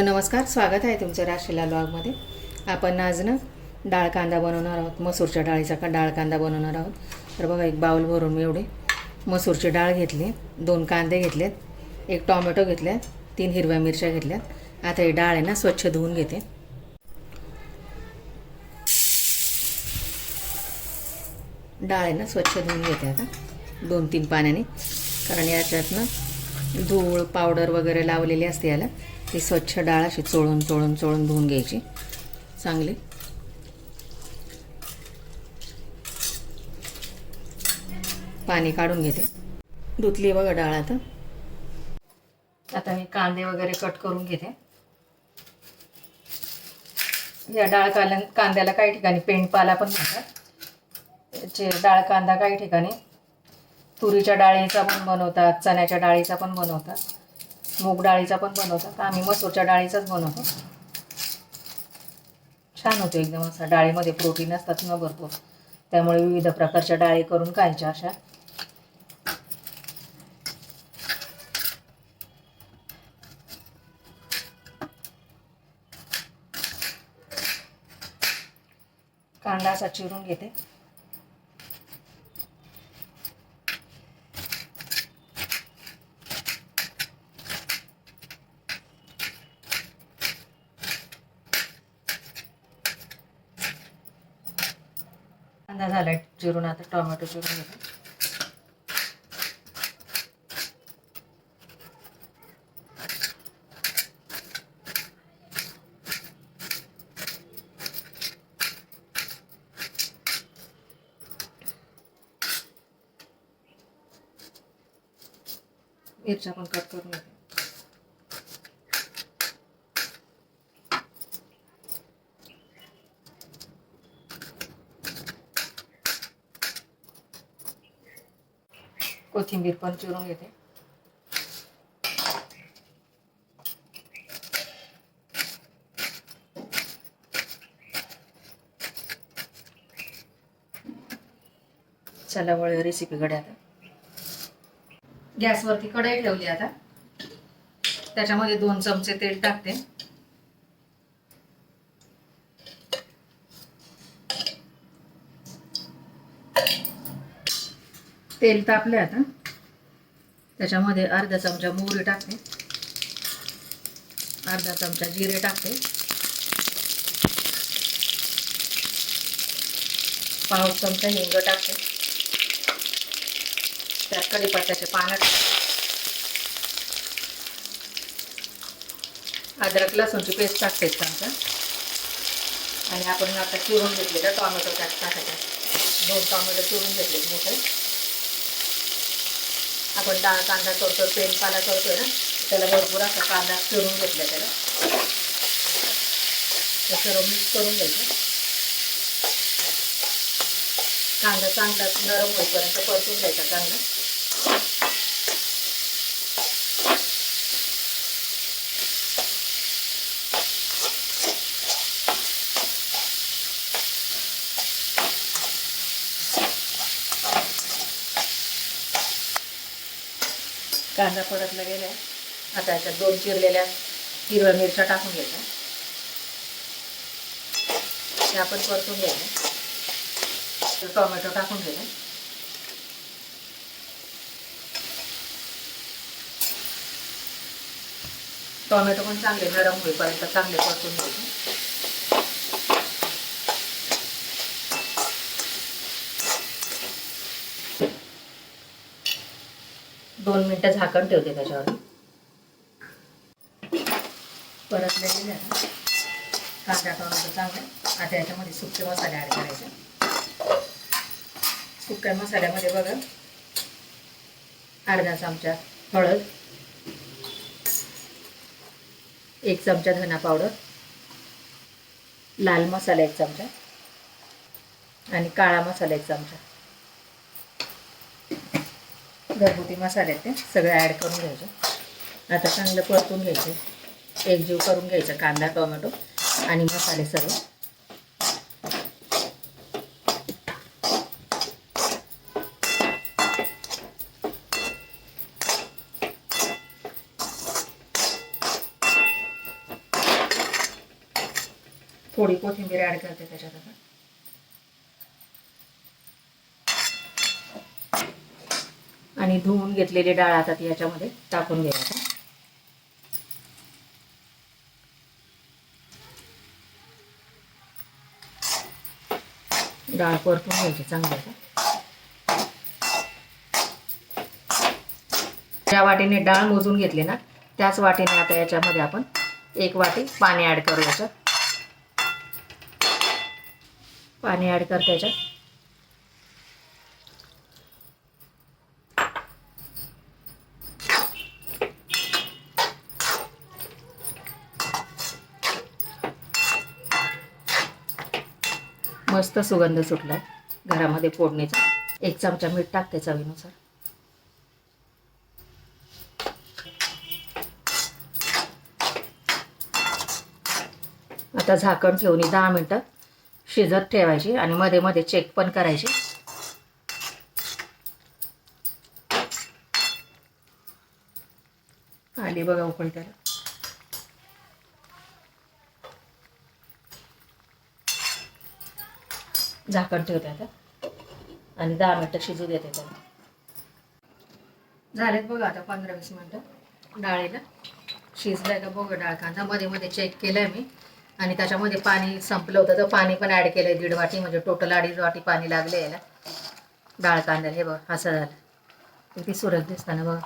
Hello नमस्कार. स्वागत आहे तुमचं राशीला ब्लॉगमध्ये आपण आज ना डाळ कांदा बनवणार आहोत. मसूरच्या डाळीचा का डाळ कांदा बनवणार आहोत. तर बघा एक बाऊल भरून मी एवढी मसूरची डाळ घेतली. दोन कांदे घेतलेत. एक टॉमॅटो घेतले तीन हिरव्या मिरच्या घेतल्यात. आता ही डाळ आहे ना स्वच्छ धुवून घेते. डाळ आहे ना स्वच्छ धुवून घेते आता. दोन तीन पाण्याने. कारण याच्यात ना धूळ पावडर वगैरे लावलेली असते याला. ती स्वच्छ डाळ अशी चोळून चोळून चोळून धुवून घ्यायची. चांगली. पाणी काढून घेते. धुतली बघा डाळ आता. आता मी कांदे वगैरे कट करून घेते. या डाळ काल्या कांद्याला काही ठिकाणी पेंडपाला पण म्हणतात. याचे डाळ कांदा काही ठिकाणी. तुरीच्या डाळीचा पण बनवतात चण्याच्या डाळीचा पण बनवतात. मूग डाळीचा पण बनवतो. तर आम्ही मसूरच्या डाळीचाच बनवतो. छान होतो एकदम असा. डाळीमध्ये प्रोटीन असतात ना भरपूर. त्यामुळे विविध प्रकारच्या डाळी करून खायच्या अशा. कांदा असा चिरून घेते. कांदा झाला चिरून आता टोमॅटो चिरून घेतो. मिरच्या पण कट करून घेते. कोथिंबीर पण चिरून घेते. चला वळ रेसिपीकडे आता. गॅसवरती कढई ठेवली आता. त्याच्यामध्ये दोन चमचे तेल टाकते. तेल तापले आता. त्याच्यामध्ये अर्धा चमचा मोहरी टाकते. अर्धा चमचा जिरे टाकते. पाव चमचा हिंग टाकते. त्यात कढीपत्त्याचे पानं टाकते. अद्रक लसूणची पेस्ट टाकते चमचा. आणि आपण आता चिरून घेतलेलं टॉमॅटो त्यात टाकायचा. दोन टॉमॅटो चिरून घेतले मोठे. आपण डाळ कांदा करतो पेन पाला करतोय ना त्याला भरपूर असा कांदा चिरून घेतला त्याला. ते सर्व मिक्स करून घ्यायचं. कांदा चांगला नरम होईपर्यंत परतून घ्यायचा चांगला. कांदा परतला गेला. आता याच्यात दोन चिरलेल्या हिरव्या मिरच्या टाकून घ्यायच्या त्या आपण परतून घ्यायचं. टोमॅटो टाकून घ्यायला टोमॅटो पण चांगले नरम होईपर्यंत चांगले परतून घ्यायचे. दोन मिनटं झाकण ठेवते त्याच्यावर. परतले गेले कांदा टोमॅटो चांगला. आता याच्यामध्ये सुके मसाले ॲड करायचे. सुक्या मसाल्यामध्ये बघा. अर्धा चमचा हळद. एक चमचा धना पावडर. लाल मसाला एक चमचा. आणि काळा मसाला एक चमचा. घरगुती मसाले आहेत ते सगळे ॲड करून घ्यायचे. आता चांगलं परतून घ्यायचे. एकजीव करून घ्यायचं कांदा टोमॅटो आणि मसाले सर्व. थोडी कोथिंबीर ॲड करते त्याच्यात आता. आणि धुवून घेतलेली डाळ आता ती याच्यामध्ये टाकून घ्यायचा डाळ परतून घ्यायची चांगली ज्या वाटीने डाळ मोजून घेतली ना त्याच वाटीने आता याच्यामध्ये आपण एक वाटी पाणी ॲड करू याच्यात. पाणी ॲड करता याच्यात. मस्त सुगंध सुटलाय. घरामध्ये फोडणीचा. एक चमचा मीठ टाकते चवीनुसार. आता झाकण ठेवून दहा मिनटं शिजत ठेवायची आणि मध्ये मध्ये चेक पण करायची. आली बघा उकळी त्याला. झाकण ठेवते आता. आणि दहा मिनटं शिजू देते त्याला. झालेत बघा आता पंधरा वीस मिनटं. डाळीला शिजलाय का बघा डाळ कांदा मध्ये मध्ये चेक केलंय मी. आणि त्याच्यामध्ये पाणी संपलं होतं तर पाणी पण ॲड केलंय दीड वाटी. म्हणजे टोटल अडीच वाटी पाणी लागले याला. डाळ कांदा हे बघा असं झालं. किती सुरत दिसताना बघा.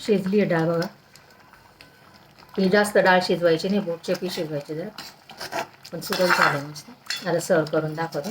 शिजली आहे डाळ बघा. ही जास्त डाळ शिजवायची नाही बोटचे पी शिजवायचे जरा. पण सुरत झाले मस्त. आता सर्व करून दाखवते.